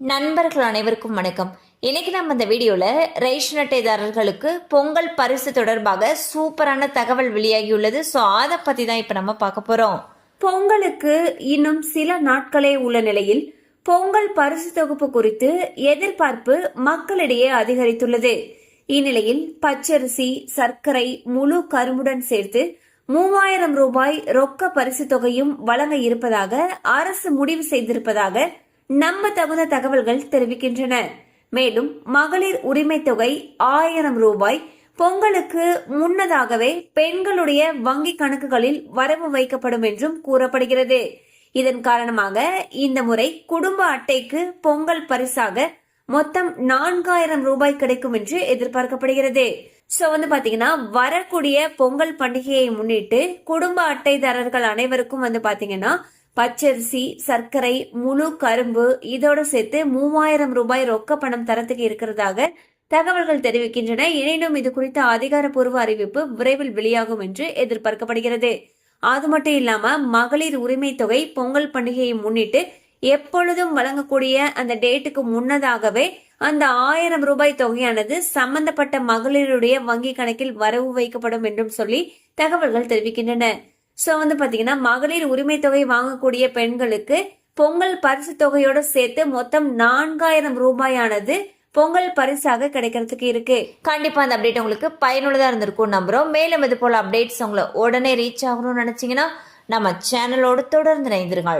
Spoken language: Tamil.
நண்பர்கள் அனைவருக்கும் வணக்கம். இன்னைக்கு நம்ம இந்த வீடியோல ரேஷன் அட்டைதாரர்களுக்கு பொங்கல் பரிசு தொடர்பாக சூப்பரான தகவல் வெளியாகியுள்ளது. ஸோ அதை பத்தி தான் இப்ப நம்ம பார்க்க போறோம். பொங்கலுக்கு இன்னும் சில நாட்களே உள்ள நிலையில் பொங்கல் பரிசு தொகுப்பு குறித்து எதிர்பார்ப்பு மக்களிடையே அதிகரித்துள்ளது. இந்நிலையில் பச்சரிசி சர்க்கரை முழு கரும்புடன் சேர்த்து மூவாயிரம் ரூபாய் ரொக்க பரிசு தொகையும் வழங்க இருப்பதாக அரசு முடிவு செய்திருப்பதாக நம்ப தகுந்த தகவல்கள் தெரிவிக்கின்றன. மேலும் மகளிர் உரிமை தொகை ஆயிரம் ரூபாய். பொங்கலுக்கு முன்னதாகவே பெண்களுடைய வங்கி கணக்குகளில் வரவு வைக்கப்படும் என்றும் கூறப்படுகிறது. இதன் காரணமாக இந்த முறை குடும்ப அட்டைக்கு பொங்கல் பரிசாக மொத்தம் நான்காயிரம் ரூபாய் கிடைக்கும் என்று எதிர்பார்க்கப்படுகிறது. சோ வந்து பாத்தீங்கன்னா வரக்கூடிய பொங்கல் பண்டிகையை முன்னிட்டு குடும்ப அட்டைதாரர்கள் அனைவருக்கும் வந்து பாத்தீங்கன்னா பச்சரிசி சர்க்கரை முழு கரும்பு இதோட சேர்த்து மூவாயிரம் ரூபாய் ரொக்க பணம் தரத்துக்கு இருக்கிறதாக தகவல்கள் தெரிவிக்கின்றன. எனினும் இது குறித்த அதிகாரப்பூர்வ அறிவிப்பு விரைவில் வெளியாகும் என்று எதிர்பார்க்கப்படுகிறது. அது மட்டும் இல்லாம மகளிர் உரிமை தொகை பொங்கல் பண்டிகையை முன்னிட்டு எப்பொழுதும் வழங்கக்கூடிய அந்த டேட்டுக்கு முன்னதாகவே அந்த ஆயிரம் ரூபாய் தொகையானது சம்பந்தப்பட்ட மகளிருடைய வங்கி கணக்கில் வரவு வைக்கப்படும் என்றும் சொல்லி தகவல்கள் தெரிவிக்கின்றன. ஸோ வந்து பார்த்தீங்கன்னா மகளிர் உரிமை தொகை வாங்கக்கூடிய பெண்களுக்கு பொங்கல் பரிசு தொகையோட சேர்த்து மொத்தம் நான்காயிரம் ரூபாயானது பொங்கல் பரிசாக கிடைக்கிறதுக்கு இருக்கு. கண்டிப்பா அந்த அப்டேட் உங்களுக்கு பயனுள்ளதா இருந்திருக்கும் நம்புறோம். மேலும் இது போல அப்டேட்ஸ் உங்களை உடனே ரீச் ஆகணும்னு நினைச்சீங்கன்னா நம்ம சேனலோடு தொடர்ந்து இணைந்திருங்கள்.